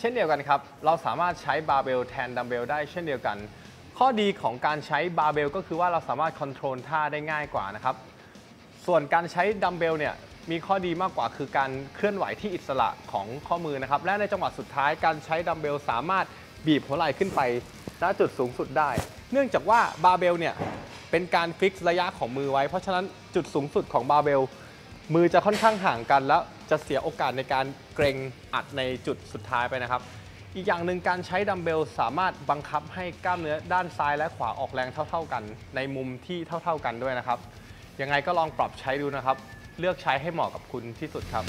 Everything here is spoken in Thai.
ช่นเดียวกันครับ เราสามารถใช้บาร์เบลแทนดัมเบลได้เช่นเดียวกัน ข้อดีของการใช้บาร์เบลก็คือว่าเราสามารถคอนโทรลท่าได้ง่ายกว่านะครับ ส่วนการใช้ดัมเบลเนี่ยมีข้อดีมากกว่าคือการเคลื่อนไหวที่อิสระของข้อมือนะครับ และในจังหวะสุดท้ายการใช้ดัมเบลสามารถบีบหัวไหล่ขึ้นไปณจุดสูงสุดได้ เนื่องจากว่าบาร์เบลเนี่ยเป็นการฟิกระยะของมือไว้ เพราะฉะนั้นจุดสูงสุดของบาร์เบลมือจะค่อนข้างห่างกันแล้ว จะเสียโอกาสในการเกรงอัดในจุดสุดท้ายไปนะครับ อีกอย่างหนึ่งการใช้ดัมเบลสามารถบังคับให้กล้ามเนื้อด้านซ้ายและขวาออกแรงเท่า ๆกัน ในมุมที่เท่า ๆกันด้วยนะครับ ยังไงก็ลองปรับใช้ดูนะครับ เลือกใช้ให้เหมาะกับคุณที่สุดครับ